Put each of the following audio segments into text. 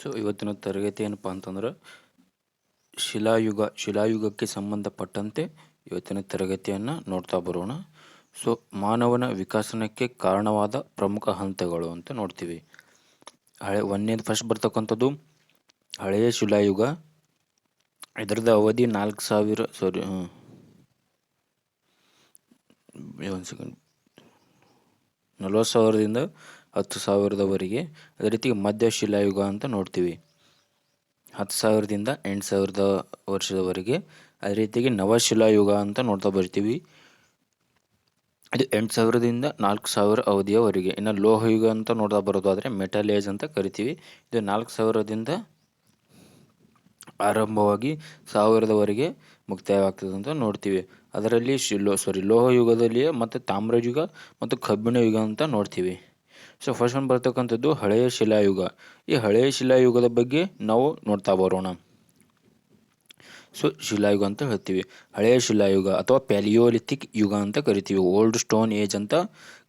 So ಇವತ್ತಿನ ತರಗತಿ ಏನಪ್ಪ ಅಂತಂದ್ರೆ ಶಿಲಾಯುಗ, ಶಿಲಾಯುಗಕ್ಕೆ ಸಂಬಂಧಪಟ್ಟಂತೆ ಇವತ್ತಿನ ತರಗತಿಯನ್ನು ನೋಡ್ತಾ ಬರೋಣ. ಸೊ ಮಾನವನ ವಿಕಾಸನಕ್ಕೆ ಕಾರಣವಾದ ಪ್ರಮುಖ ಹಂತಗಳು ಅಂತ ನೋಡ್ತೀವಿ. ಹಳೆ, ಒಂದನೇದು ಫಸ್ಟ್ ಬರ್ತಕ್ಕಂಥದ್ದು ಹಳೆಯ ಶಿಲಾಯುಗ. ಇದರದ ಅವಧಿ ನಾಲ್ಕು ಸಾವಿರ ಸಾರಿ ಒಂದು ಸೆಕೆಂಡ್ ನಲ್ವತ್ತು ಸಾವಿರದಿಂದ ಹತ್ತು ಸಾವಿರದವರೆಗೆ. ಅದೇ ರೀತಿ ಮಧ್ಯ ಶಿಲಾಯುಗ ಅಂತ ನೋಡ್ತೀವಿ. ಹತ್ತು ಸಾವಿರದಿಂದ ಎಂಟು ಸಾವಿರದ ವರ್ಷದವರೆಗೆ. ಅದೇ ರೀತಿಯಾಗಿ ನವಶಿಲಾಯುಗ ಅಂತ ನೋಡ್ತಾ ಬರ್ತೀವಿ. ಇದು ಎಂಟು ಸಾವಿರದಿಂದ ನಾಲ್ಕು ಸಾವಿರ ಅವಧಿಯವರೆಗೆ. ಇನ್ನು ಲೋಹಯುಗ ಅಂತ ನೋಡ್ತಾ ಬರೋದಾದರೆ ಮೆಟಲ್ ಏಜ್ ಅಂತ ಕರಿತೀವಿ. ಇದು ನಾಲ್ಕು ಸಾವಿರದಿಂದ ಆರಂಭವಾಗಿ ಸಾವಿರದವರೆಗೆ ಮುಕ್ತಾಯವಾಗ್ತದೆ ಅಂತ ನೋಡ್ತೀವಿ. ಅದರಲ್ಲಿ ಶಿಲೋ ಸಾರಿ ಲೋಹಯುಗದಲ್ಲಿಯೇ ಮತ್ತು ತಾಮ್ರಯುಗ ಮತ್ತು ಕಬ್ಬಿಣ ಯುಗ ಅಂತ ನೋಡ್ತೀವಿ. ಸೊ ಫಸ್ಟ್ ಒನ್ ಬರ್ತಕ್ಕಂಥದ್ದು ಹಳೆಯ ಶಿಲಾಯುಗ. ಈ ಹಳೆಯ ಶಿಲಾಯುಗದ ಬಗ್ಗೆ ನಾವು ನೋಡ್ತಾ ಬರೋಣ. ಸೊ ಶಿಲಾಯುಗ ಅಂತ ಹೇಳ್ತೀವಿ. ಹಳೆಯ ಶಿಲಾಯುಗ ಅಥವಾ ಪ್ಯಾಲಿಯೋಲಿಥಿಕ್ ಯುಗ ಅಂತ ಕರಿತೀವಿ. ಓಲ್ಡ್ ಸ್ಟೋನ್ ಏಜ್ ಅಂತ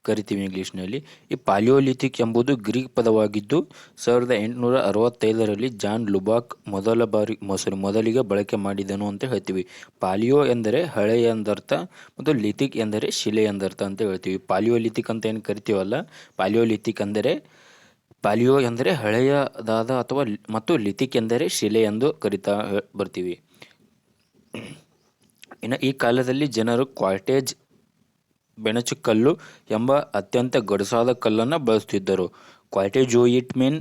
ಕರಿತೀವಿ ಇಂಗ್ಲೀಷ್ನಲ್ಲಿ. ಈ ಪಾಲಿಯೋಲಿಥಿಕ್ ಎಂಬುದು ಗ್ರೀಕ್ ಪದವಾಗಿದ್ದು, ಸಾವಿರದ ಎಂಟುನೂರ ಅರವತ್ತೈದರಲ್ಲಿ ಜಾನ್ ಲುಬಾಕ್ ಮೊದಲ ಬಾರಿ ಮೊಸರು ಮೊದಲಿಗೆ ಬಳಕೆ ಮಾಡಿದನು ಅಂತ ಹೇಳ್ತೀವಿ. ಪಾಲಿಯೋ ಎಂದರೆ ಹಳೆಯ ಎಂದರ್ಥ ಮತ್ತು ಲಿಥಿಕ್ ಎಂದರೆ ಶಿಲೆ ಎಂದರ್ಥ ಅಂತ ಹೇಳ್ತೀವಿ. ಪಾಲಿಯೋಲಿಥಿಕ್ ಅಂತ ಏನು ಕರಿತೀವಲ್ಲ? ಪಾಲಿಯೋಲಿಥಿಕ್ ಅಂದರೆ, ಪಾಲಿಯೋ ಎಂದರೆ ಹಳೆಯದಾದ ಅಥವಾ ಮತ್ತು ಲಿಥಿಕ್ ಎಂದರೆ ಶಿಲೆ ಎಂದು ಕರಿತಾ, ಬರ್ತೀವಿ. ಇನ್ನು ಈ ಕಾಲದಲ್ಲಿ ಜನರು ಕ್ವಾಟೇಜ್ ಬೆಣಚುಕಲ್ಲು ಎಂಬ ಅತ್ಯಂತ ಗಡಸಾದ ಕಲ್ಲನ್ನು ಬಳಸುತ್ತಿದ್ದರು ಇಟ್ ಮೀನ್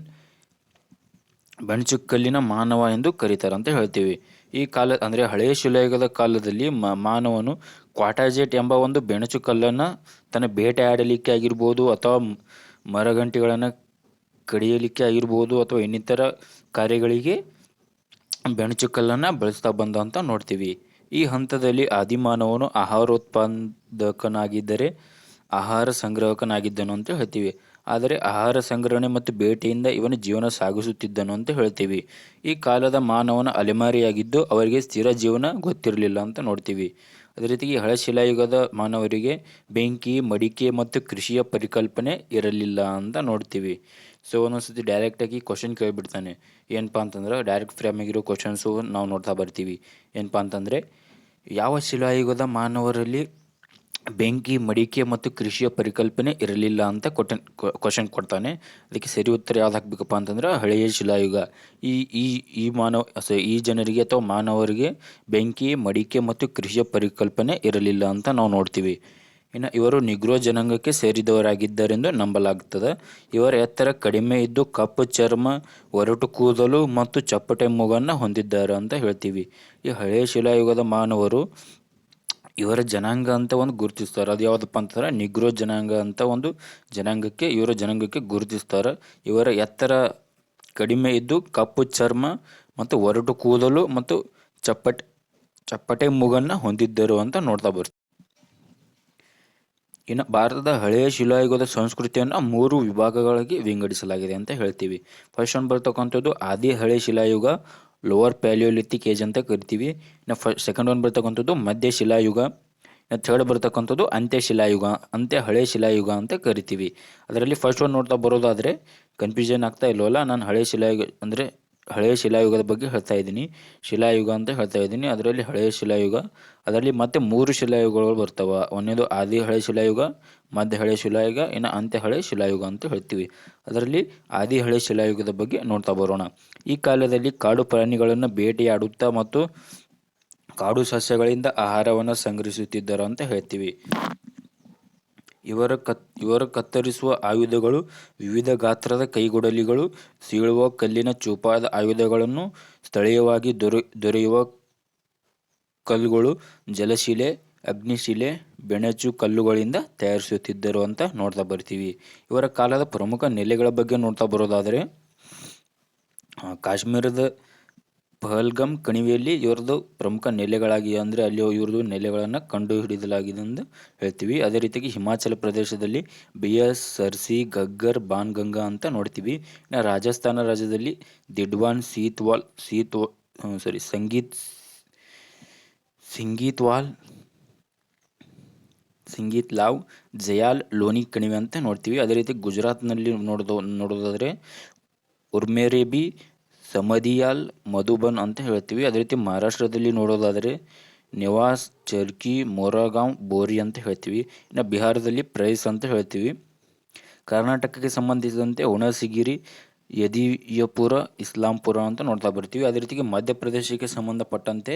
ಬೆಣಚುಕಲ್ಲಿನ ಮಾನವ ಎಂದು ಕರೀತಾರೆ ಅಂತ ಹೇಳ್ತೀವಿ. ಈ ಕಾಲ, ಅಂದರೆ ಹಳೆಯ ಶಿಲಾಯುಗದ ಕಾಲದಲ್ಲಿ ಮಾನವನು ಕ್ವಾಟಾಜೆಟ್ ಎಂಬ ಒಂದು ಬೆಣಚುಕಲ್ಲನ್ನು ತನ್ನ ಬೇಟೆ ಆಡಲಿಕ್ಕೆ ಆಗಿರ್ಬೋದು ಅಥವಾ ಮರಗಂಟಿಗಳನ್ನು ಕಡಿಯಲಿಕ್ಕೆ ಆಗಿರ್ಬೋದು ಅಥವಾ ಇನ್ನಿತರ ಕಾರ್ಯಗಳಿಗೆ ಬೆಣಚುಕಲ್ಲನ್ನು ಬಳಸ್ತಾ ಬಂದ ಅಂತ ನೋಡ್ತೀವಿ. ಈ ಹಂತದಲ್ಲಿ ಆದಿಮಾನವನು ಆಹಾರೋತ್ಪಾದಕನಾಗಿದ್ದರೆ ಆಹಾರ ಸಂಗ್ರಹಕನಾಗಿದ್ದನು ಅಂತ ಹೇಳ್ತೀವಿ. ಆದರೆ ಆಹಾರ ಸಂಗ್ರಹಣೆ ಮತ್ತು ಬೇಟೆಯಿಂದ ಇವನು ಜೀವನ ಸಾಗಿಸುತ್ತಿದ್ದನು ಅಂತ ಹೇಳ್ತೀವಿ. ಈ ಕಾಲದ ಮಾನವನ ಅಲೆಮಾರಿಯಾಗಿದ್ದು ಅವರಿಗೆ ಸ್ಥಿರ ಜೀವನ ಗೊತ್ತಿರಲಿಲ್ಲ ಅಂತ ನೋಡ್ತೀವಿ. ಅದೇ ರೀತಿಗೆ ಹಳಶಿಲಾಯುಗದ ಮಾನವರಿಗೆ ಬೆಂಕಿ, ಮಡಿಕೆ ಮತ್ತು ಕೃಷಿಯ ಪರಿಕಲ್ಪನೆ ಇರಲಿಲ್ಲ ಅಂತ ನೋಡ್ತೀವಿ. ಸೊ ಒಂದೊಂದ್ಸತಿ ಡೈರೆಕ್ಟಾಗಿ ಕ್ವಶನ್ ಕೇಳಿಬಿಡ್ತಾನೆ. ಏನಪ್ಪ ಅಂತಂದ್ರೆ ಡೈರೆಕ್ಟ್ ಫ್ರೇಮ್ ಆಗಿರೋ ಕ್ವಶನ್ಸು ನಾವು ನೋಡ್ತಾ ಬರ್ತೀವಿ. ಏನಪ್ಪ ಅಂತಂದರೆ ಯಾವ ಶಿಲಾಯುಗದ ಮಾನವರಲ್ಲಿ ಬೆಂಕಿ, ಮಡಿಕೆ ಮತ್ತು ಕೃಷಿಯ ಪರಿಕಲ್ಪನೆ ಇರಲಿಲ್ಲ ಅಂತ ಕೊಟ್ಟನ್ ಕ್ವಶನ್ ಕೊಡ್ತಾನೆ. ಅದಕ್ಕೆ ಸರಿ ಉತ್ತರ ಯಾವ್ದು ಹಾಕ್ಬೇಕಪ್ಪ ಅಂತಂದ್ರೆ ಹಳೆಯ ಶಿಲಾಯುಗ. ಈ ಈ ಈ ಮಾನವ ಈ ಜನರಿಗೆ ಅಥವಾ ಮಾನವರಿಗೆ ಬೆಂಕಿ, ಮಡಿಕೆ ಮತ್ತು ಕೃಷಿಯ ಪರಿಕಲ್ಪನೆ ಇರಲಿಲ್ಲ ಅಂತ ನಾವು ನೋಡ್ತೀವಿ. ಇನ್ನು ಇವರು ನಿಗ್ರೋ ಜನಾಂಗಕ್ಕೆ ಸೇರಿದವರಾಗಿದ್ದರೆಂದು ನಂಬಲಾಗುತ್ತದೆ. ಇವರ ಎತ್ತರ ಕಡಿಮೆ ಇದ್ದು ಕಪ್ಪು ಚರ್ಮ, ಒರಟು ಕೂದಲು ಮತ್ತು ಚಪ್ಪಟೆ ಮೂಗನ್ನು ಹೊಂದಿದ್ದಾರೆ ಅಂತ ಹೇಳ್ತೀವಿ. ಈ ಹಳೆಯ ಶಿಲಾಯುಗದ ಮಾನವರು ಇವರ ಜನಾಂಗ ಅಂತ ಒಂದು ಗುರುತಿಸ್ತಾರೆ. ಅದು ಯಾವುದಪ್ಪ ಅಂತಂದ್ರೆ ನಿಗ್ರೋ ಜನಾಂಗ ಅಂತ ಒಂದು ಜನಾಂಗಕ್ಕೆ, ಇವರ ಜನಾಂಗಕ್ಕೆ ಗುರುತಿಸ್ತಾರೆ. ಇವರ ಎತ್ತರ ಕಡಿಮೆ ಇದ್ದು ಕಪ್ಪು ಚರ್ಮ ಮತ್ತು ಒರಟು ಕೂದಲು ಮತ್ತು ಚಪ್ಪಟೆ ಚಪ್ಪಟೆ ಮೂಗನ್ನು ಹೊಂದಿದ್ದರು ಅಂತ ನೋಡ್ತಾ ಬರ್ತೀವಿ. ಇನ್ನು ಭಾರತದ ಹಳೆಯ ಶಿಲಾಯುಗದ ಸಂಸ್ಕೃತಿಯನ್ನು ಮೂರು ವಿಭಾಗಗಳಾಗಿ ವಿಂಗಡಿಸಲಾಗಿದೆ ಅಂತ ಹೇಳ್ತೀವಿ. ಫಸ್ಟ್ ಒನ್ ಬರ್ತಕ್ಕಂಥದ್ದು ಆದಿ ಹಳೆ ಶಿಲಾಯುಗ ಲೋವರ್ ಪ್ಯಾಲಿಯೋಲಿಥಿಕ್ ಏಜ್ ಅಂತ ಕರಿತೀವಿ. ಇನ್ನು ಫ ಸೆಕೆಂಡ್ ಒನ್ ಬರ್ತಕ್ಕಂಥದ್ದು ಮಧ್ಯ ಶಿಲಾಯುಗ, ಇನ್ನು ಥರ್ಡ್ ಬರ್ತಕ್ಕಂಥದ್ದು ಅಂತ್ಯ ಶಿಲಾಯುಗ, ಅಂತ್ಯ ಹಳೆ ಶಿಲಾಯುಗ ಅಂತ ಕರಿತೀವಿ. ಅದರಲ್ಲಿ ಫಸ್ಟ್ ಒನ್ ನೋಡ್ತಾ ಬರೋದಾದರೆ ಕನ್ಫ್ಯೂಷನ್ ಆಗ್ತಾ ಇಲ್ವಲ್ಲ? ನಾನು ಹಳೆ ಶಿಲಾಯುಗ ಅಂದರೆ ಹಳೆಯ ಶಿಲಾಯುಗದ ಬಗ್ಗೆ ಹೇಳ್ತಾ ಇದ್ದೀನಿ. ಶಿಲಾಯುಗ ಅಂತ ಹೇಳ್ತಾ ಇದ್ದೀನಿ. ಅದರಲ್ಲಿ ಹಳೆಯ ಶಿಲಾಯುಗ, ಅದರಲ್ಲಿ ಮತ್ತೆ ಮೂರು ಶಿಲಾಯುಗಗಳು ಬರ್ತಾವೆ. ಒಂದೇದು ಆದಿ ಹಳೆ ಶಿಲಾಯುಗ, ಮಧ್ಯ ಹಳೆ ಶಿಲಾಯುಗ, ಇನ್ನು ಅಂತ್ಯ ಹಳೆ ಶಿಲಾಯುಗ ಅಂತ ಹೇಳ್ತೀವಿ. ಅದರಲ್ಲಿ ಆದಿ ಹಳೆ ಶಿಲಾಯುಗದ ಬಗ್ಗೆ ನೋಡ್ತಾ ಬರೋಣ. ಈ ಕಾಲದಲ್ಲಿ ಕಾಡು ಪ್ರಾಣಿಗಳನ್ನು ಬೇಟೆಯಾಡುತ್ತಾ ಮತ್ತು ಕಾಡು ಸಸ್ಯಗಳಿಂದ ಆಹಾರವನ್ನು ಸಂಗ್ರಹಿಸುತ್ತಿದ್ದರು ಅಂತ ಹೇಳ್ತೀವಿ. ಇವರ ಕತ್, ಇವರು ಕತ್ತರಿಸುವ ಆಯುಧಗಳು, ವಿವಿಧ ಗಾತ್ರದ ಕೈಗೊಡಲಿಗಳು, ಸೀಳುವ ಕಲ್ಲಿನ ಚೂಪಾದ ಆಯುಧಗಳನ್ನು, ಸ್ಥಳೀಯವಾಗಿ ದೊರೆ, ದೊರೆಯುವ ಕಲ್ಲುಗಳು, ಜಲಶಿಲೆ, ಅಗ್ನಿಶಿಲೆ, ಬೆಣಚು ಕಲ್ಲುಗಳಿಂದ ತಯಾರಿಸುತ್ತಿದ್ದರು ಅಂತ ನೋಡ್ತಾ ಬರ್ತೀವಿ. ಇವರ ಕಾಲದ ಪ್ರಮುಖ ನೆಲೆಗಳ ಬಗ್ಗೆ ನೋಡ್ತಾ ಬರೋದಾದರೆ ಕಾಶ್ಮೀರದ ಪಹಲ್ಗಮ್ ಕಣಿವೆಯಲ್ಲಿ ಇವ್ರದ್ದು ಪ್ರಮುಖ ನೆಲೆಗಳಾಗಿ ಅಂದರೆ ಅಲ್ಲಿ ಇವ್ರದ್ದು ನೆಲೆಗಳನ್ನು ಕಂಡು ಹಿಡಿದಲಾಗಿದೆ ಎಂದು ಹೇಳ್ತೀವಿ. ಅದೇ ರೀತಿಯಾಗಿ ಹಿಮಾಚಲ ಪ್ರದೇಶದಲ್ಲಿ ಬಿಯಸ್ ಸರ್ಸಿ, ಗಗ್ಗರ್, ಬಾನ್ಗಂಗಾ ಅಂತ ನೋಡ್ತೀವಿ. ಇನ್ನು ರಾಜಸ್ಥಾನ ರಾಜ್ಯದಲ್ಲಿ ದಿಡ್ವಾನ್, ಸೀತ್ವಾಲ್ ಸೀತ್ ಸಾರಿ ಸಂಗೀತ್, ಸಿಂಗೀತ್ವಾಲ್ ಸಿಂಗೀತ್ ಲಾವ್ ಜಯಾಲ್, ಲೋನಿ ಕಣಿವೆ ಅಂತ ನೋಡ್ತೀವಿ. ಅದೇ ರೀತಿ ಗುಜರಾತ್ನಲ್ಲಿ ನೋಡೋದು, ನೋಡೋದಾದರೆ ಉರ್ಮೇರೇಬಿ ಸಮದಿಯಾಲ್ ಮಧುಬನ್ ಅಂತ ಹೇಳ್ತೀವಿ. ಅದೇ ರೀತಿ ಮಹಾರಾಷ್ಟ್ರದಲ್ಲಿ ನೋಡೋದಾದರೆ ನಿವಾಸ್, ಚರ್ಕಿ, ಮೊರಗಾಂವ್, ಬೋರಿ ಅಂತ ಹೇಳ್ತೀವಿ. ಇನ್ನು ಬಿಹಾರದಲ್ಲಿ ಪ್ರೈಸ್ ಅಂತ ಹೇಳ್ತೀವಿ. ಕರ್ನಾಟಕಕ್ಕೆ ಸಂಬಂಧಿಸಿದಂತೆ ಉಣಸಿಗಿರಿ ಯದಿಯಪುರ ಇಸ್ಲಾಂಪುರ ಅಂತ ನೋಡ್ತಾ ಬರ್ತೀವಿ. ಅದೇ ರೀತಿಗೆ ಮಧ್ಯಪ್ರದೇಶಕ್ಕೆ ಸಂಬಂಧಪಟ್ಟಂತೆ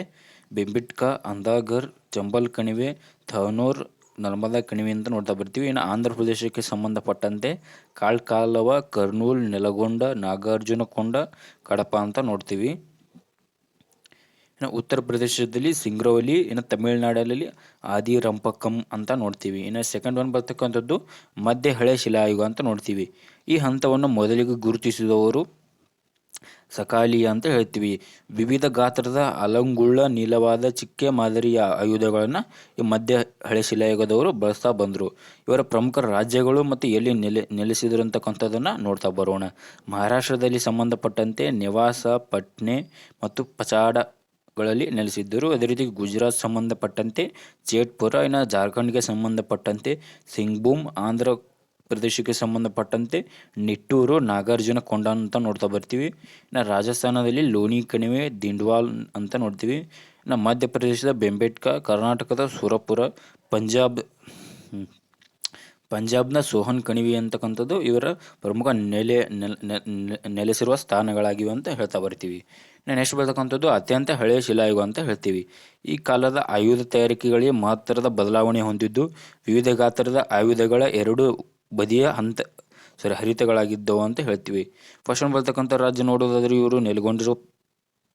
ಬೆಂಬಿಟ್ಕಾ, ಅಂದಾಗರ್ ಚಂಬಲ್ ಕಣಿವೆ ಥಾನೂರ್ ನರ್ಮದಾ ಕಣಿವೆ ಅಂತ ನೋಡ್ತಾ ಬರ್ತೀವಿ. ಇನ್ನು ಆಂಧ್ರ ಪ್ರದೇಶಕ್ಕೆ ಸಂಬಂಧಪಟ್ಟಂತೆ ಕಾಳ್ಕಾಲವ ಕರ್ನೂಲ್, ನೆಲಗೊಂಡ, ನಾಗಾರ್ಜುನಕೊಂಡ, ಕಡಪ ಅಂತ ನೋಡ್ತೀವಿ. ಇನ್ನು ಉತ್ತರ ಪ್ರದೇಶದಲ್ಲಿ ಸಿಂಗ್ರವಲಿ ಇನ್ನು ತಮಿಳುನಾಡಲ್ಲಿ ಆದಿರಂಪಕಂ ಅಂತ ನೋಡ್ತೀವಿ. ಇನ್ನು ಸೆಕೆಂಡ್ ಒನ್ ಬರ್ತಕ್ಕಂಥದ್ದು ಮಧ್ಯ ಹಳೆ ಶಿಲಾಯುಗ ಅಂತ ನೋಡ್ತೀವಿ. ಈ ಹಂತವನ್ನು ಮೊದಲಿಗೆ ಗುರುತಿಸಿದವರು ಸಕಾಲಿಯ ಅಂತ ಹೇಳ್ತೀವಿ. ವಿವಿಧ ಗಾತ್ರದ ಅಲಂಗುಳ್ಳ, ನೀಲವಾದ ಚಿಕ್ಕೆ ಮಾದರಿಯ ಆಯುಧಗಳನ್ನು ಈ ಮಧ್ಯ ಹಳೆ ಶಿಲಾಯುಗದವರು ಬಳಸ್ತಾ ಬಂದರು. ಇವರ ಪ್ರಮುಖ ರಾಜ್ಯಗಳು ಮತ್ತು ಎಲ್ಲಿ ನೆಲೆ ನೆಲೆಸಿದ್ರು ಅಂತಕ್ಕಂಥದ್ದನ್ನು ನೋಡ್ತಾ ಬರೋಣ. ಮಹಾರಾಷ್ಟ್ರದಲ್ಲಿ ಸಂಬಂಧಪಟ್ಟಂತೆ ನಿವಾಸ, ಪಟ್ನೆ ಮತ್ತು ಪಚಾಡ ಗಳಲ್ಲಿ ನೆಲೆಸಿದ್ದರು. ಅದೇ ರೀತಿ ಗುಜರಾತ್ ಸಂಬಂಧಪಟ್ಟಂತೆ, ಜೇಟ್ಪುರ, ಇನ್ನು ಜಾರ್ಖಂಡ್ಗೆ ಸಂಬಂಧಪಟ್ಟಂತೆ, ಸಿಂಗ್ಭೂಮ್, ಆಂಧ್ರ ಪ್ರದೇಶಕ್ಕೆ ಸಂಬಂಧಪಟ್ಟಂತೆ ನಿಟ್ಟೂರು, ನಾಗಾರ್ಜುನ ಕೊಂಡ ಅಂತ ನೋಡ್ತಾ ಬರ್ತೀವಿ. ಇನ್ನು ರಾಜಸ್ಥಾನದಲ್ಲಿ ಲೋನಿ ಕಣಿವೆ, ದಿಂಡ್ವಾಲ್ ಅಂತ ನೋಡ್ತೀವಿ. ಇನ್ನು ಮಧ್ಯಪ್ರದೇಶದ ಬೆಂಬೇಟ್ಕ, ಕರ್ನಾಟಕದ ಸುರಪುರ, ಪಂಜಾಬ್ ಪಂಜಾಬ್ನ ಸೋಹನ್ ಕಣಿವೆ ಅಂತಕ್ಕಂಥದ್ದು ಇವರ ಪ್ರಮುಖ ನೆಲೆ, ನೆಲ- ನೆ- ನೆ- ನೆಲೆಸಿರುವ ಸ್ಥಾನಗಳಾಗಿವೆ ಅಂತ ಹೇಳ್ತಾ ಬರ್ತೀವಿ. ನೆಕ್ಸ್ಟ್ ಬರ್ತಕ್ಕಂಥದ್ದು ಅತ್ಯಂತ ಹಳೆಯ ಶಿಲಾಯುಗ ಅಂತ ಹೇಳ್ತೀವಿ. ಈ ಕಾಲದ ಆಯುಧ ತಯಾರಿಕೆಗಳಿಗೆ ಮಹತ್ತರದ ಬದಲಾವಣೆ ಹೊಂದಿದ್ದು ವಿವಿಧ ಗಾತ್ರದ ಆಯುಧಗಳ ಎರಡು ಬದಿಯ ಹಂತ ಸರಿ ಹರಿತಗಳಾಗಿದ್ದವು ಅಂತ ಹೇಳ್ತೀವಿ. ಫಸ್ಟ್ ಒನ್ ಬರ್ತಕ್ಕಂಥ ರಾಜ್ಯ ನೋಡೋದಾದ್ರೆ ಇವರು ನೆಲೆಗೊಂಡಿರೋ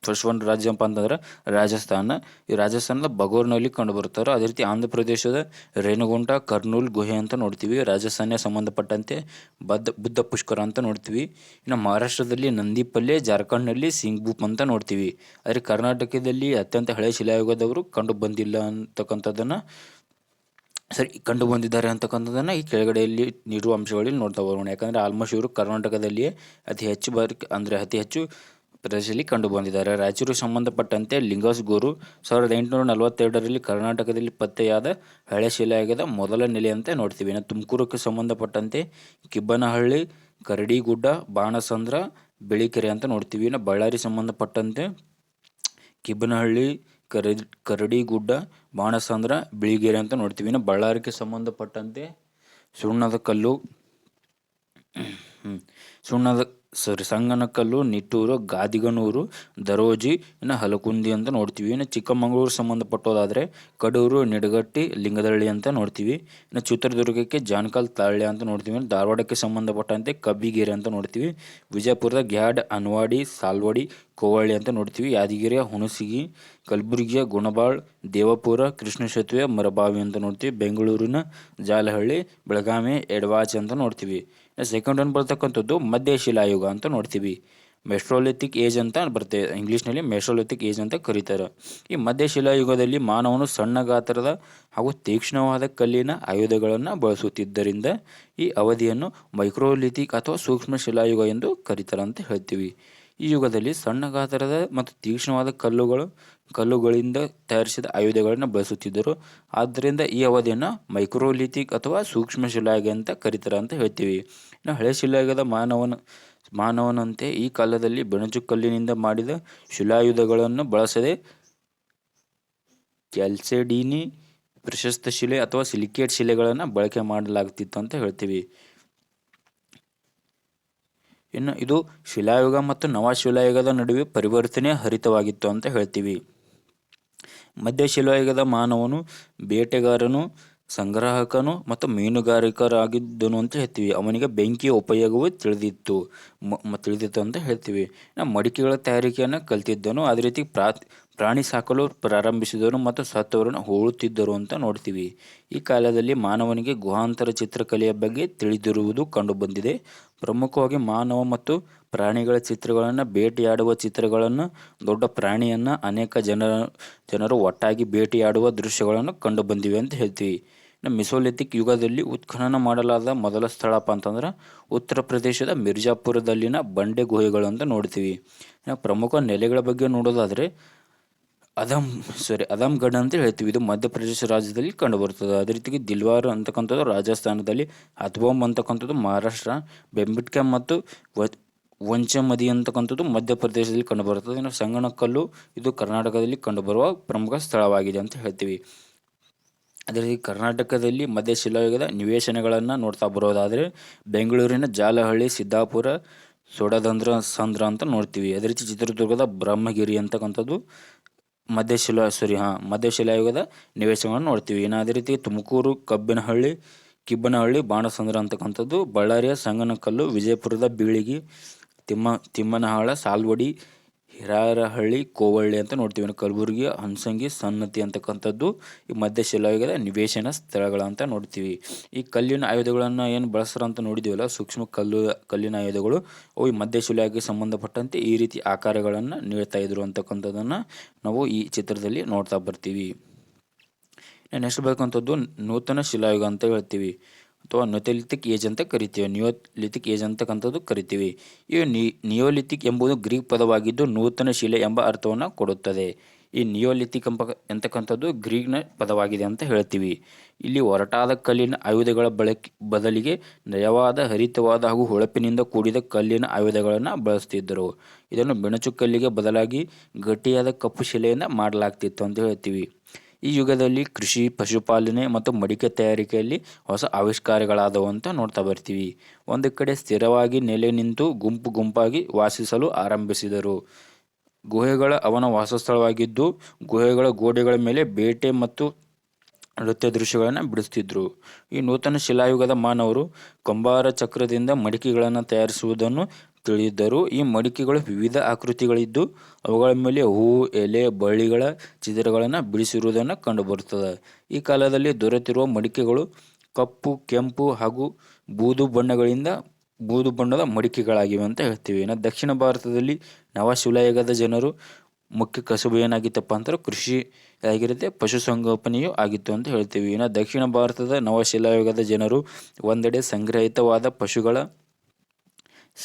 ಫಸ್ಟ್ ಒನ್ ರಾಜ್ಯ ಅಂತ ಅಂತಂದ್ರೆ ರಾಜಸ್ಥಾನ. ಈ ರಾಜಸ್ಥಾನದ ಬಗೋರ್ನಲ್ಲಿ ಕಂಡು ಬರ್ತಾರೆ ಅದೇ ರೀತಿ ಆಂಧ್ರ ಪ್ರದೇಶದ ರೇಣುಗುಂಟ, ಕರ್ನೂಲ್, ಗುಹೆ ಅಂತ ನೋಡ್ತೀವಿ. ರಾಜಸ್ಥಾನ ಸಂಬಂಧಪಟ್ಟಂತೆ ಬದ್ಧ, ಬುದ್ಧ ಪುಷ್ಕರ ಅಂತ ನೋಡ್ತೀವಿ. ಇನ್ನು ಮಹಾರಾಷ್ಟ್ರದಲ್ಲಿ ನಂದಿಪಲ್ಲೆ, ಜಾರ್ಖಂಡ್ನಲ್ಲಿ ಸಿಂಗ್ಬೂಪ್ ಅಂತ ನೋಡ್ತೀವಿ. ಆದರೆ ಕರ್ನಾಟಕದಲ್ಲಿ ಅತ್ಯಂತ ಹಳೆಯ ಶಿಲಾಯುಗದವರು ಕಂಡು ಬಂದಿಲ್ಲ ಅಂತಕ್ಕಂಥದ್ದನ್ನು ಸರಿ ಕಂಡು ಬಂದಿದ್ದಾರೆ ಅಂತಕ್ಕಂಥದ್ದನ್ನು ಈ ಕೆಳಗಡೆಯಲ್ಲಿ ನೀಡುವ ಅಂಶಗಳಲ್ಲಿ ನೋಡ್ತಾ ಬರೋಣ ಯಾಕಂದರೆ ಆಲ್ಮೋಸ್ಟ್ ಇವರು ಕರ್ನಾಟಕದಲ್ಲಿಯೇ ಅತಿ ಹೆಚ್ಚು ಬಾರಿ, ಅಂದರೆ ಅತಿ ಹೆಚ್ಚು ಪ್ರದೇಶದಲ್ಲಿ ಕಂಡು ಬಂದಿದ್ದಾರೆ ರಾಯಚೂರಿಗೆ ಸಂಬಂಧಪಟ್ಟಂತೆ ಲಿಂಗಸ್ ಗೋರು ಸಾವಿರದ ಎಂಟುನೂರ ನಲವತ್ತೆರಡರಲ್ಲಿ ಕರ್ನಾಟಕದಲ್ಲಿ ಪತ್ತೆಯಾದ ಹಳೆ ಶಿಲಾಯುಗದ ಮೊದಲ ನೆಲೆಯಂತೆ ನೋಡ್ತೀವಿ. ಇನ್ನು ತುಮಕೂರಕ್ಕೆ ಸಂಬಂಧಪಟ್ಟಂತೆ ಕಿಬ್ಬನಹಳ್ಳಿ, ಕರಡಿಗುಡ್ಡ, ಬಾಣಸಂದ್ರ, ಬೆಳಿಕೆರೆ ಅಂತ ನೋಡ್ತೀವಿ. ಇನ್ನು ಬಳ್ಳಾರಿ ಸಂಬಂಧಪಟ್ಟಂತೆ ಕಿಬ್ಬನಹಳ್ಳಿ ಕರಡಿ ಕರಡಿಗುಡ್ಡ ಬಾಣಸಂದ್ರ ಬಿಳಿಗೆರೆ ಅಂತ ನೋಡ್ತೀವಿ ಇನ್ನು ಬಳ್ಳಾರಿಗೆ ಸಂಬಂಧಪಟ್ಟಂತೆ ಸುಣ್ಣದ ಕಲ್ಲು. ಸುಣ್ಣದ ಸಾರಿ ಸಂಗನಕಲ್ಲು ನಿಟ್ಟೂರು, ಗಾದಿಗನೂರು, ದರೋಜಿ, ಇನ್ನು ಹಲಕುಂದಿ ಅಂತ ನೋಡ್ತೀವಿ. ಇನ್ನು ಚಿಕ್ಕಮಗಳೂರು ಸಂಬಂಧಪಟ್ಟೋದಾದರೆ ಕಡೂರು, ನಿಡಗಟ್ಟಿ, ಲಿಂಗದಳ್ಳಿ ಅಂತ ನೋಡ್ತೀವಿ. ಇನ್ನು ಚಿತ್ರದುರ್ಗಕ್ಕೆ ಜಾನಕಲ್, ತಾಳ್ಯ ಅಂತ ನೋಡ್ತೀವಿ. ಧಾರವಾಡಕ್ಕೆ ಸಂಬಂಧಪಟ್ಟಂತೆ ಕಬ್ಬಿಗೆರೆ ಅಂತ ನೋಡ್ತೀವಿ. ವಿಜಯಪುರದ ಗ್ಯಾಡ್, ಅನ್ವಾಡಿ, ಸಾಲ್ವಾಡಿ, ಕೋವಳ್ಳಿ ಅಂತ ನೋಡ್ತೀವಿ. ಯಾದಗಿರಿಯ ಹುಣಸಗಿ, ಕಲಬುರಗಿಯ ಗುಣಬಾಳ್, ದೇವಪುರ ಕೃಷ್ಣ ಸೇತುವೆ ಮರಬಾವಿ ಅಂತ ನೋಡ್ತೀವಿ. ಬೆಂಗಳೂರಿನ ಜಾಲಹಳ್ಳಿ, ಬೆಳಗಾವಿ, ಎಡವಾಚ್ ಅಂತ ನೋಡ್ತೀವಿ. ಸೆಕೆಂಡ್ ಒನ್ ಬರ್ತಕ್ಕಂಥದ್ದು ಮಧ್ಯ ಶಿಲಾಯುಗ ಅಂತ ನೋಡ್ತೀವಿ. ಮೆಸ್ಟ್ರೋಲಿಥಿಕ್ ಏಜ್ ಅಂತ ಬರುತ್ತೆ. ಇಂಗ್ಲೀಷ್ನಲ್ಲಿ ಮೆಸ್ಟ್ರೋಲಿಥಿಕ್ ಏಜ್ ಅಂತ ಕರೀತಾರೆ. ಈ ಮಧ್ಯ ಶಿಲಾಯುಗದಲ್ಲಿ ಮಾನವನು ಸಣ್ಣ ಗಾತ್ರದ ಹಾಗೂ ತೀಕ್ಷ್ಣವಾದ ಕಲ್ಲಿನ ಆಯುಧಗಳನ್ನು ಬಳಸುತ್ತಿದ್ದರಿಂದ ಈ ಅವಧಿಯನ್ನು ಮೈಕ್ರೋಲಿಥಿಕ್ ಅಥವಾ ಸೂಕ್ಷ್ಮ ಶಿಲಾಯುಗ ಎಂದು ಕರೀತಾರೆ ಅಂತ ಹೇಳ್ತೀವಿ. ಈ ಯುಗದಲ್ಲಿ ಸಣ್ಣ ಗಾತ್ರದ ಮತ್ತು ತೀಕ್ಷ್ಣವಾದ ಕಲ್ಲುಗಳು ಕಲ್ಲುಗಳಿಂದ ತಯಾರಿಸಿದ ಆಯುಧಗಳನ್ನು ಬಳಸುತ್ತಿದ್ದರು. ಆದ್ದರಿಂದ ಈ ಅವಧಿಯನ್ನು ಮೈಕ್ರೋಲಿಥಿಕ್ ಅಥವಾ ಸೂಕ್ಷ್ಮ ಶಿಲಾಯುಗ ಅಂತ ಕರೀತಾರೆ ಅಂತ ಹೇಳ್ತೀವಿ. ಇನ್ನು ಹಳೆ ಶಿಲಾಯುಗದ ಮಾನವನ, ಮಾನವನಂತೆ ಈ ಕಾಲದಲ್ಲಿ ಬೆಣಚು ಕಲ್ಲಿನಿಂದ ಮಾಡಿದ ಶಿಲಾಯುಧಗಳನ್ನು ಬಳಸದೆ ಕ್ಯಾಲ್ಸೆಡೀನಿ ಪ್ರಶಸ್ತ ಶಿಲೆ ಅಥವಾ ಸಿಲಿಕೇಟ್ ಶಿಲೆಗಳನ್ನು ಬಳಕೆ ಮಾಡಲಾಗ್ತಿತ್ತು ಅಂತ ಹೇಳ್ತೀವಿ. ಇನ್ನು ಇದು ಶಿಲಾಯುಗ ಮತ್ತು ನವಶಿಲಾಯುಗದ ನಡುವೆ ಪರಿವರ್ತನೆ ಹರಿತವಾಗಿತ್ತು ಅಂತ ಹೇಳ್ತೀವಿ. ಮಧ್ಯ ಶಿಲಾಯುಗದ ಮಾನವನು, ಬೇಟೆಗಾರನು, ಸಂಗ್ರಾಹಕನು ಮತ್ತು ಮೀನುಗಾರಿಕರಾಗಿದ್ದನು ಅಂತ ಹೇಳ್ತೀವಿ. ಅವನಿಗೆ ಬೆಂಕಿಯ ಉಪಯೋಗವು ತಿಳಿದಿತ್ತು. ತಿಳಿದಿತ್ತು ಅಂತ ಹೇಳ್ತೀವಿ. ಮಡಿಕೆಗಳ ತಯಾರಿಕೆಯನ್ನು ಕಲ್ತಿದ್ದನು. ಅದೇ ರೀತಿ ಪ್ರಾ ಪ್ರಾಣಿ ಸಾಕಲು ಪ್ರಾರಂಭಿಸಿದರು ಮತ್ತು ಸತ್ತವರನ್ನು ಹೋಳುತ್ತಿದ್ದರು ಅಂತ ನೋಡ್ತೀವಿ. ಈ ಕಾಲದಲ್ಲಿ ಮಾನವನಿಗೆ ಗುಹಾಂತರ ಚಿತ್ರಕಲೆಯ ಬಗ್ಗೆ ತಿಳಿದಿರುವುದು ಕಂಡುಬಂದಿದೆ. ಪ್ರಮುಖವಾಗಿ ಮಾನವ ಮತ್ತು ಪ್ರಾಣಿಗಳ ಚಿತ್ರಗಳನ್ನು ಭೇಟಿಯಾಡುವ ಚಿತ್ರಗಳನ್ನು, ದೊಡ್ಡ ಪ್ರಾಣಿಯನ್ನು ಅನೇಕ ಜನ, ಜನರು ಒಟ್ಟಾಗಿ ಭೇಟಿಯಾಡುವ ದೃಶ್ಯಗಳನ್ನು ಕಂಡುಬಂದಿವೆ ಅಂತ ಹೇಳ್ತೀವಿ. ಇನ್ನು ಮಿಸೋಲಿಥಿಕ್ ಯುಗದಲ್ಲಿ ಉತ್ಖನನ ಮಾಡಲಾದ ಮೊದಲ ಸ್ಥಳಪ್ಪ ಅಂತಂದ್ರೆ ಉತ್ತರ ಪ್ರದೇಶದ ಮಿರ್ಜಾಪುರದಲ್ಲಿನ ಬಂಡೆ ಗುಹೆಗಳು ಅಂತ ನೋಡ್ತೀವಿ. ಪ್ರಮುಖ ನೆಲೆಗಳ ಬಗ್ಗೆ ನೋಡೋದಾದರೆ ಅದಾಮ್ ಸಾರಿ ಅದಾಮ್ಗಢ ಅಂತ ಹೇಳ್ತೀವಿ. ಇದು ಮಧ್ಯಪ್ರದೇಶ ರಾಜ್ಯದಲ್ಲಿ ಕಂಡುಬರ್ತದೆ ಅದೇ ರೀತಿಗೆ ದಿಲ್ವಾರ್ ಅಂತಕ್ಕಂಥದ್ದು ರಾಜಸ್ಥಾನದಲ್ಲಿ ಹತ್ಬೋಮ್ ಅಂತಕ್ಕಂಥದ್ದು ಮಹಾರಾಷ್ಟ್ರ, ಬೆಂಬಿಟ್ಕ ಮತ್ತು ವಂಚಮದಿ ಅಂತಕ್ಕಂಥದ್ದು ಮಧ್ಯಪ್ರದೇಶದಲ್ಲಿ ಕಂಡುಬರುತ್ತದೆ. ಇನ್ನು ಸಂಗಣಕಲ್ಲು ಇದು ಕರ್ನಾಟಕದಲ್ಲಿ ಕಂಡುಬರುವ ಪ್ರಮುಖ ಸ್ಥಳವಾಗಿದೆ ಅಂತ ಹೇಳ್ತೀವಿ. ಅದೇ ರೀತಿ ಕರ್ನಾಟಕದಲ್ಲಿ ಮಧ್ಯ ಶಿಲಾಯುಗದ ನಿವೇಶನಗಳನ್ನು ನೋಡ್ತಾ ಬರೋದಾದರೆ ಬೆಂಗಳೂರಿನ ಜಾಲಹಳ್ಳಿ, ಸಿದ್ದಾಪುರ, ಸೋಡದಂದ್ರ, ಸಂದ್ರ ಅಂತ ನೋಡ್ತೀವಿ. ಅದೇ ರೀತಿ ಚಿತ್ರದುರ್ಗದ ಬ್ರಹ್ಮಗಿರಿ ಅಂತಕ್ಕಂಥದ್ದು ಮಧ್ಯ ಸರಿ ಹಾಂ ಮಧ್ಯ ನಿವೇಶಗಳನ್ನು ನೋಡ್ತೀವಿ. ಇನ್ನು ಅದೇ ರೀತಿ ತುಮಕೂರು, ಕಬ್ಬಿನಹಳ್ಳಿ, ಕಿಬ್ಬನಹಳ್ಳಿ, ಬಾಣಸಂದ್ರ ಅಂತಕ್ಕಂಥದ್ದು, ಬಳ್ಳಾರಿಯ, ಸಂಗನಕಲ್ಲು, ವಿಜಯಪುರದ, ಬೀಳಿಗಿ, ತಿಮ್ಮ, ತಿಮ್ಮನಹಾಳ, ಸಾಲ್ವಡಿ ಹಿರಾರಹಳ್ಳಿ, ಕೋವಳ್ಳಿ ಅಂತ ನೋಡ್ತೀವಿ. ಕಲಬುರಗಿ ಹಂಸಂಗಿ ಸನ್ನತಿ ಅಂತಕ್ಕಂಥದ್ದು ಈ ಮಧ್ಯ ಶಿಲಾಯುಗದ ನಿವೇಶನ ಸ್ಥಳಗಳಂತ ನೋಡ್ತೀವಿ. ಈ ಕಲ್ಲಿನ ಆಯುಧಗಳನ್ನು ಏನು ಬಳಸ್ತಾರ ಅಂತ ನೋಡಿದ್ದೀವಲ್ಲ ಸೂಕ್ಷ್ಮ ಕಲ್ಲು, ಕಲ್ಲಿನ ಆಯುಧಗಳು, ಅವು ಈ ಮಧ್ಯ ಶಿಲಾಯುಗಕ್ಕೆ ಸಂಬಂಧಪಟ್ಟಂತೆ ಈ ರೀತಿ ಆಕಾರಗಳನ್ನು ನೀಡ್ತಾ ಇದ್ರು ಅಂತಕ್ಕಂಥದ್ದನ್ನು ನಾವು ಈ ಚಿತ್ರದಲ್ಲಿ ನೋಡ್ತಾ ಬರ್ತೀವಿ. ನೆಕ್ಸ್ಟ್ ಬೇಕಂಥದ್ದು ನೂತನ ಶಿಲಾಯುಗ ಅಂತ ಹೇಳ್ತೀವಿ. ಅಥವಾ ನೊಥೆಲಿಥಿಕ್ ಏಜ್ ಅಂತ ಕರಿತೀವಿ. ನಿಯೋಲಿಥಿಕ್ ಏಜ್ ಅಂತಕ್ಕಂಥದ್ದು ಕರಿತೀವಿ. ಈ ನಿಯೋಲಿಥಿಕ್ ಎಂಬುದು ಗ್ರೀಕ್ ಪದವಾಗಿದ್ದು ನೂತನ ಶಿಲೆ ಎಂಬ ಅರ್ಥವನ್ನು ಕೊಡುತ್ತದೆ. ಈ ನಿಯೋಲಿಥಿಕ್ ಎಂಬ ಎಂತಕ್ಕಂಥದ್ದು ಗ್ರೀಕ್ನ ಪದವಾಗಿದೆ ಅಂತ ಹೇಳ್ತೀವಿ. ಇಲ್ಲಿ ಒರಟಾದ ಕಲ್ಲಿನ ಆಯುಧಗಳ ಬಳಕೆ, ಬದಲಿಗೆ ನಯವಾದ, ಹರಿತವಾದ ಹಾಗೂ ಹೊಳಪಿನಿಂದ ಕೂಡಿದ ಕಲ್ಲಿನ ಆಯುಧಗಳನ್ನು ಬಳಸ್ತಿದ್ದರು. ಇದನ್ನು ಬೆಣಚು ಕಲ್ಲಿಗೆ ಬದಲಾಗಿ ಗಟ್ಟಿಯಾದ ಕಪ್ಪು ಶಿಲೆಯಿಂದ ಮಾಡಲಾಗ್ತಿತ್ತು ಅಂತ ಹೇಳ್ತೀವಿ. ಈ ಯುಗದಲ್ಲಿ ಕೃಷಿ, ಪಶುಪಾಲನೆ ಮತ್ತು ಮಡಿಕೆ ತಯಾರಿಕೆಯಲ್ಲಿ ಹೊಸ ಆವಿಷ್ಕಾರಗಳಾದವು ಅಂತ ನೋಡ್ತಾ ಬರ್ತೀವಿ. ಒಂದು ಕಡೆ ಸ್ಥಿರವಾಗಿ ನೆಲೆ ನಿಂತು ಗುಂಪು ಗುಂಪಾಗಿ ವಾಸಿಸಲು ಆರಂಭಿಸಿದರು. ಗುಹೆಗಳ ಅವನ ವಾಸಸ್ಥಳವಾಗಿದ್ದು, ಗುಹೆಗಳ ಗೋಡೆಗಳ ಮೇಲೆ ಬೇಟೆ ಮತ್ತು ನೃತ್ಯ ದೃಶ್ಯಗಳನ್ನು ಬಿಡಿಸ್ತಿದ್ರು. ಈ ನೂತನ ಶಿಲಾಯುಗದ ಮಾನವರು ಕೊಂಬಾರ ಚಕ್ರದಿಂದ ಮಡಿಕೆಗಳನ್ನು ತಯಾರಿಸುವುದನ್ನು ತಿಳಿದಿದ್ದರು ಈ ಮಡಿಕೆಗಳು ವಿವಿಧ ಆಕೃತಿಗಳಿದ್ದು, ಅವುಗಳ ಮೇಲೆ ಹೂವು ಎಲೆ, ಬಳ್ಳಿಗಳ ಚಿತ್ರಗಳನ್ನು ಬಿಡಿಸಿರುವುದನ್ನು ಕಂಡುಬರುತ್ತದೆ. ಈ ಕಾಲದಲ್ಲಿ ದೊರೆತಿರುವ ಮಡಿಕೆಗಳು ಕಪ್ಪು, ಕೆಂಪು ಹಾಗೂ ಬೂದು ಬಣ್ಣಗಳಿಂದ ಬೂದು ಬಣ್ಣದ ಮಡಿಕೆಗಳಾಗಿವೆ ಅಂತ ಹೇಳ್ತೀವಿ. ಇನ್ನು ದಕ್ಷಿಣ ಭಾರತದಲ್ಲಿ ನವಶಿಲಾಯುಗದ ಜನರು ಮುಖ್ಯ ಕಸುಬು ಏನಾಗಿತ್ತಪ್ಪ ಅಂದ್ರೆ ಕೃಷಿ ಆಗಿರುತ್ತೆ, ಪಶುಸಂಗೋಪನೆಯೂ ಆಗಿತ್ತು ಅಂತ ಹೇಳ್ತೀವಿ. ಇನ್ನು ದಕ್ಷಿಣ ಭಾರತದ ನವಶಿಲಾಯುಗದ ಜನರು ಒಂದೆಡೆ ಸಂಗ್ರಹಿತವಾದ ಪಶುಗಳ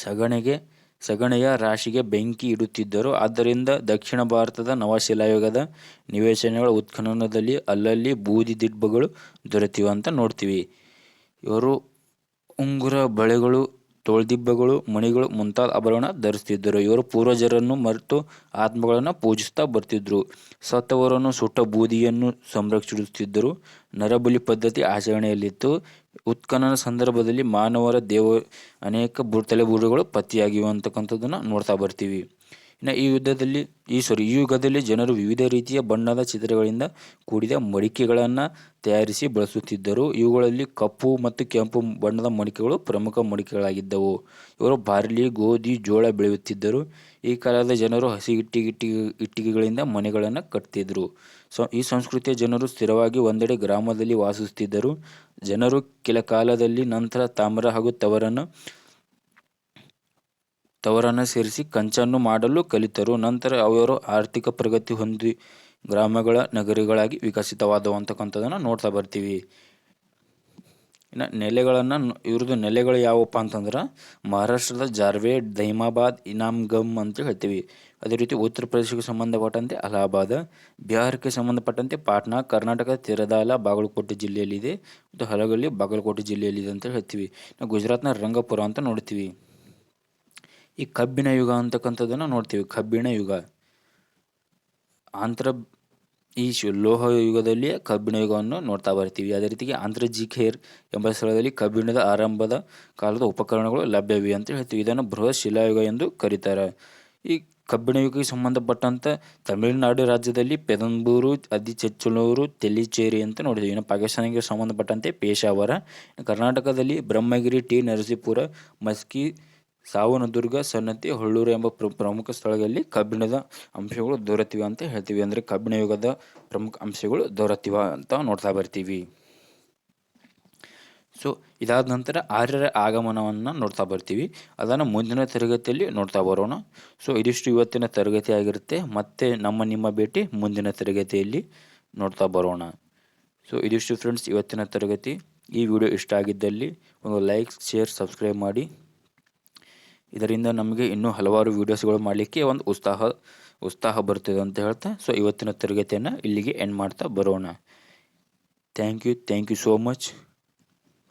ಸಗಣಿಗೆ, ಸಗಣಿಯ ರಾಶಿಗೆ ಬೆಂಕಿ ಇಡುತ್ತಿದ್ದರು. ಆದ್ದರಿಂದ ದಕ್ಷಿಣ ಭಾರತದ ನವಶಿಲಾಯುಗದ ನಿವೇಶನಗಳ ಉತ್ಖನನದಲ್ಲಿ ಅಲ್ಲಲ್ಲಿ ಬೂದಿ ದಿಬ್ಬಗಳು ದೊರೆತಿವೆ ಅಂತ ನೋಡ್ತೀವಿ. ಇವರು ಉಂಗುರ, ಬಳೆಗಳು ತೋಳ್ದಿಬ್ಬಗಳು ಮಣಿಗಳು ಮುಂತಾದ ಆಭರಣ ಧರಿಸ್ತಿದ್ದರು ಇವರು ಪೂರ್ವಜರನ್ನು ಮರೆತು ಆತ್ಮಗಳನ್ನು ಪೂಜಿಸ್ತಾ ಬರ್ತಿದ್ರು. ಸತ್ತವರನ್ನು ಸುಟ್ಟ ಬೂದಿಯನ್ನು ಸಂರಕ್ಷಿಸುತ್ತಿದ್ದರು. ನರಬಲಿ ಪದ್ಧತಿ ಆಚರಣೆಯಲ್ಲಿತ್ತು. ಉತ್ಖನನ ಸಂದರ್ಭದಲ್ಲಿ ಮಾನವರ ದೇವ ಅನೇಕ ಬು ತಲೆಬೂರುಗಳು ಪತ್ತೆಯಾಗಿವೆ ಅಂತಕ್ಕಂಥದ್ದನ್ನು ನೋಡ್ತಾ ಬರ್ತೀವಿ. ಇನ್ನು ಈ ಯುದ್ಧದಲ್ಲಿ, ಈ ಸಾರಿ ಈ ಯುಗದಲ್ಲಿ ಜನರು ವಿವಿಧ ರೀತಿಯ ಬಣ್ಣದ ಚಿತ್ರಗಳಿಂದ ಕೂಡಿದ ಮಡಿಕೆಗಳನ್ನು ತಯಾರಿಸಿ ಬಳಸುತ್ತಿದ್ದರು. ಇವುಗಳಲ್ಲಿ ಕಪ್ಪು ಮತ್ತು ಕೆಂಪು ಬಣ್ಣದ ಮಡಿಕೆಗಳು ಪ್ರಮುಖ ಮಡಿಕೆಗಳಾಗಿದ್ದವು. ಇವರು ಬಾರ್ಲಿ, ಗೋಧಿ, ಜೋಳ ಬೆಳೆಯುತ್ತಿದ್ದರು. ಈ ಕಾಲದ ಜನರು ಹಸಿ ಇಟ್ಟಿಗೆ ಇಟ್ಟಿಗೆ ಇಟ್ಟಿಗೆಗಳಿಂದ ಮನೆಗಳನ್ನು ಕಟ್ತಿದ್ರು. ಸೊ, ಈ ಸಂಸ್ಕೃತಿಯ ಜನರು ಸ್ಥಿರವಾಗಿ ಒಂದೆಡೆ ಗ್ರಾಮದಲ್ಲಿ ವಾಸಿಸುತ್ತಿದ್ದರು. ಜನರು ಕೆಲ ಕಾಲದಲ್ಲಿ ನಂತರ ತಾಮ್ರ ಹಾಗೂ ತವರನ್ನು ತವರನ್ನು ಸೇರಿಸಿ ಕಂಚನ್ನು ಮಾಡಲು ಕಲಿತರು. ನಂತರ ಅವರು ಆರ್ಥಿಕ ಪ್ರಗತಿ ಹೊಂದಿ ಗ್ರಾಮಗಳ ನಗರಗಳಾಗಿ ವಿಕಸಿತವಾದವು ಅಂತಕ್ಕಂಥದ್ದನ್ನು ನೋಡ್ತಾ ಬರ್ತೀವಿ. ಇನ್ನು ನೆಲೆಗಳನ್ನು ಇವ್ರದ್ದು ನೆಲೆಗಳು ಯಾವಪ್ಪ ಅಂತಂದ್ರೆ ಮಹಾರಾಷ್ಟ್ರದ ಜಾರ್ವೇಡ್ ದೈಮಾಬಾದ್, ಇನಾಮ್ಗಮ್ ಅಂತ ಹೇಳ್ತೀವಿ. ಅದೇ ರೀತಿ ಉತ್ತರ ಪ್ರದೇಶಕ್ಕೆ ಸಂಬಂಧಪಟ್ಟಂತೆ ಅಲಹಾಬಾದ್, ಬಿಹಾರಕ್ಕೆ ಸಂಬಂಧಪಟ್ಟಂತೆ ಪಾಟ್ನಾ, ಕರ್ನಾಟಕ, ತಿರದಾಲ, ಬಾಗಲಕೋಟೆ ಜಿಲ್ಲೆಯಲ್ಲಿದೆ ಮತ್ತು ಹಲಗಲ್ಲಿ ಬಾಗಲಕೋಟೆ ಜಿಲ್ಲೆಯಲ್ಲಿದೆ ಅಂತ ಹೇಳ್ತೀವಿ. ನಾವು ಗುಜರಾತ್ನ ರಂಗಪುರ ಅಂತ ನೋಡ್ತೀವಿ. ಈ ಕಬ್ಬಿನ ಯುಗ ಅಂತಕ್ಕಂಥದ್ದನ್ನು ನೋಡ್ತೀವಿ. ಕಬ್ಬಿಣ ಯುಗ. ಆಂತರ ಈ ಲೋಹ ಯುಗದಲ್ಲಿ ಕಬ್ಬಿಣ ಯುಗವನ್ನು ನೋಡ್ತಾ ಬರ್ತೀವಿ. ಅದೇ ರೀತಿಗೆ ಆಂಧ್ರಜಿಖೇರ್ ಎಂಬ ಸ್ಥಳದಲ್ಲಿ ಕಬ್ಬಿಣದ ಆರಂಭದ ಕಾಲದ ಉಪಕರಣಗಳು ಲಭ್ಯವಿವೆ ಅಂತ ಹೇಳ್ತೀವಿ. ಇದನ್ನು ಬೃಹತ್ ಶಿಲಾಯುಗ ಎಂದು ಕರೀತಾರೆ. ಈ ಕಬ್ಬಿಣ ಯುಗಕ್ಕೆ ಸಂಬಂಧಪಟ್ಟಂಥ ತಮಿಳುನಾಡು ರಾಜ್ಯದಲ್ಲಿ ಪೆದಂಬೂರು ಅದಿಚೆಚ್ಚಲೂರು ತೆಲಿಚೇರಿ ಅಂತ ನೋಡಿದ್ದೀವಿ ಇನ್ನು ಪಾಕಿಸ್ತಾನಕ್ಕೆ ಸಂಬಂಧಪಟ್ಟಂತೆ ಪೇಶಾವರ, ಕರ್ನಾಟಕದಲ್ಲಿ ಬ್ರಹ್ಮಗಿರಿ, ಟಿ. ನರಸೀಪುರ, ಮಸ್ಕಿ, ಸಾವನದುರ್ಗ ಸನ್ನತಿ ಹೊಳ್ಳೂರು ಎಂಬ ಪ್ರ, ಪ್ರಮುಖ ಸ್ಥಳಗಳಲ್ಲಿ ಕಬ್ಬಿಣದ ಅಂಶಗಳು ದೊರೆತಿವೆ ಅಂತ ಹೇಳ್ತೀವಿ. ಅಂದರೆ ಕಬ್ಬಿಣ ಯುಗದ ಪ್ರಮುಖ ಅಂಶಗಳು ದೊರೆತಿವೆ ಅಂತ ನೋಡ್ತಾ ಬರ್ತೀವಿ. ಸೊ ಇದಾದ ನಂತರ ಆರ್ಯರ ಆಗಮನವನ್ನು ನೋಡ್ತಾ ಬರ್ತೀವಿ. ಅದನ್ನು ಮುಂದಿನ ತರಗತಿಯಲ್ಲಿ ನೋಡ್ತಾ ಬರೋಣ. ಸೊ ಇದಿಷ್ಟು ಇವತ್ತಿನ ತರಗತಿ ಆಗಿರುತ್ತೆ. ಮತ್ತೆ ನಮ್ಮ ನಿಮ್ಮ ಭೇಟಿ ಮುಂದಿನ ತರಗತಿಯಲ್ಲಿ ನೋಡ್ತಾ ಬರೋಣ. ಸೊ ಇದಿಷ್ಟು ಫ್ರೆಂಡ್ಸ್ ಇವತ್ತಿನ ತರಗತಿ. ಈ ವಿಡಿಯೋ ಇಷ್ಟ ಆಗಿದ್ದಲ್ಲಿ ಒಂದು ಲೈಕ್ ಶೇರ್ ಸಬ್ಸ್ಕ್ರೈಬ್ ಮಾಡಿ. ಇದರಿಂದ ನಮಗೆ ಇನ್ನೂ ಹಲವಾರು ವೀಡಿಯೋಸ್ಗಳು ಮಾಡಲಿಕ್ಕೆ ಒಂದು ಉತ್ಸಾಹ ಉತ್ಸಾಹ ಬರ್ತದೆ ಅಂತ ಹೇಳ್ತಾ ಸೊ ಇವತ್ತಿನ ತರಗತಿಯನ್ನು ಇಲ್ಲಿಗೆ ಎಂಡ್ ಮಾಡ್ತಾ ಬರೋಣ. Thank you thank you so much